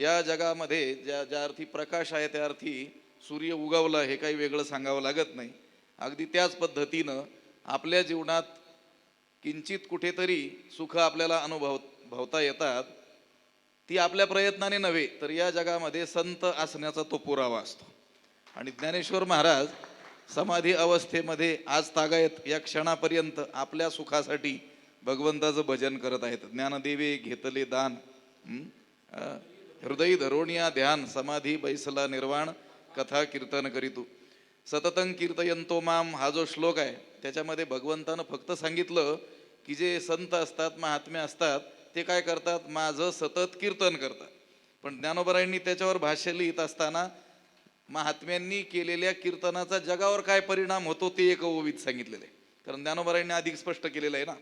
या जगामध्ये ज्या ज्या अर्थी प्रकाश आहे त्या अर्थी सूर्य उगवला हे काही वेगळं सांगावं लागत नाही. अगदी त्याच पद्धतीनं आपल्या जीवनात किंचित कुठेतरी सुख आपल्याला अनुभव भवता येतात. ती आपल्या प्रयत्नाने नव्हे तर या जगामध्ये संत असण्याचा तो पुरावा असतो. आणि ज्ञानेश्वर महाराज समाधी अवस्थेमध्ये आज तागायत या क्षणापर्यंत आपल्या सुखासाठी भगवंताचं भजन करत आहेत. ज्ञानदेवे घेतले दान. हृदय धरोणिया ध्यान समाधी बैसला निर्वाण कथा कीर्तन करीतू. सततं कीर्तयंतो माम हा जो श्लोक आहे त्याच्यामध्ये भगवंतानं फक्त सांगितलं की जे संत असतात महात्मे असतात ते काय करतात? माझं सतत कीर्तन करतात. पण ज्ञानोबरायांनी त्याच्यावर भाष्य लिहित असताना महात्म्यांनी केलेल्या कीर्तनाचा जगावर काय परिणाम होतो ते एक ओवीत सांगितलेलं आहे. कारण ज्ञानोबरायांनी अधिक स्पष्ट केलेलं आहे ना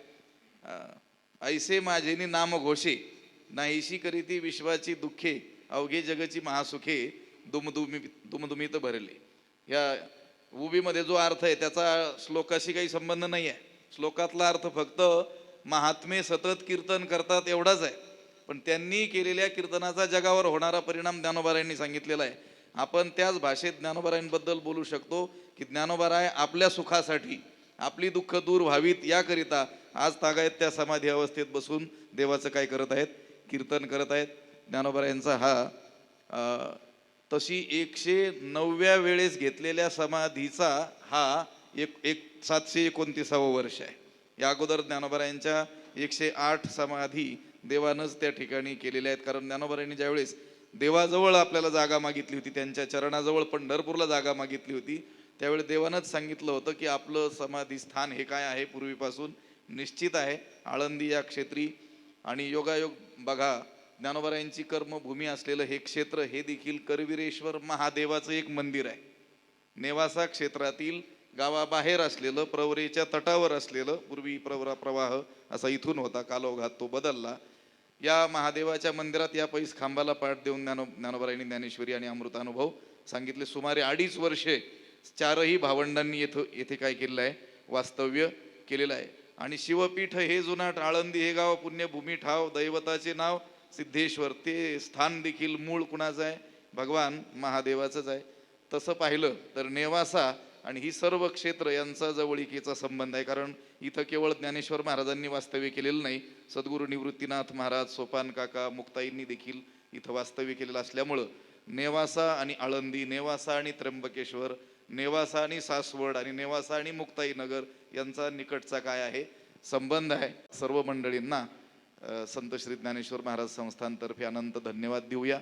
ऐसे माझेनी नाम घोषे नाहीशी करीती विश्वाची दुःखे अवघे जगची महासुखे दुमदुमी दुमदुमीत भरले. या उबीमध्ये जो अर्थ आहे त्याचा श्लोकाशी काही संबंध नाही आहे श्लोकातला अर्थ फक्त महात्मे सतत कीर्तन करतात एवढाच आहे. पण त्यांनी केलेल्या कीर्तनाचा जगावर होणारा परिणाम ज्ञानोबारायांनी सांगितलेला आहे. आपण त्याच भाषेत ज्ञानोबारायांबद्दल बोलू शकतो की ज्ञानोबाराय आपल्या सुखासाठी आपली दुःख दूर व्हावीत याकरिता आज तागायत त्या समाधी अवस्थेत बसून देवाचं काय करत आहेत? कीर्तन करत आहेत. ज्ञानोबारायांचा हा तशी एकशे नवव्या वेळेस घेतलेल्या समाधीचा हा एक एक सातशे एकोणतीसावं वर्ष आहे. या अगोदर ज्ञानोबरायांच्या एकशे आठ समाधी देवानंच त्या ठिकाणी केलेल्या आहेत. कारण ज्ञानोबरायांनी ज्यावेळेस देवाजवळ आपल्याला जागा मागितली होती त्यांच्या चरणाजवळ पंढरपूरला जागा मागितली होती त्यावेळी देवानंच सांगितलं होतं की आपलं समाधी स्थान हे काय आहे? पूर्वीपासून निश्चित आहे. आळंदी या क्षेत्री आणि योगायोग बघा ज्ञानोबरायांची कर्मभूमी असलेलं हे क्षेत्र हे देखील करवीरेश्वर महादेवाचं एक मंदिर आहे. नेवासा क्षेत्रातील गावाबाहेर असलेलं प्रवरेच्या तटावर असलेलं पूर्वी प्रवरा प्रवाह असा इथून होता कालोघात तो बदलला. या महादेवाच्या मंदिरात या पैस खांबाला पाठ देऊन ज्ञानो ज्ञानोबारायांनी ज्ञानेश्वरी आणि अमृतानुभव सांगितले. सुमारे अडीच वर्षे चारही भावंडांनी येथं येथे काय केलेलं आहे? वास्तव्य केलेलं आहे. आणि शिवपीठ हे जुनाट आळंदी हे गाव पुण्यभूमी ठाव दैवताचे नाव सिद्धेश्वर. ते स्थान देखील मूळ कुणाचं आहे? भगवान महादेवाचंच आहे. तसं पाहिलं तर नेवासा आणि ही सर्व क्षेत्र यांचा जवळिकीचा संबंध आहे. कारण इथं केवळ ज्ञानेश्वर महाराजांनी वास्तव्य केलेलं नाही सद्गुरू निवृत्तीनाथ महाराज सोपान काका मुक्ताईंनी देखील इथं वास्तव्य केलेलं असल्यामुळं नेवासा आणि आळंदी नेवासा आणि त्र्यंबकेश्वर नेवासा आणि सासवड आणि नेवासा आणि मुक्ताईनगर यांचा निकटचा काय आहे? संबंध आहे. सर्व मंडळींना संत श्री ज्ञानेश्वर महाराज संस्थानतर्फे अनंत धन्यवाद देऊया.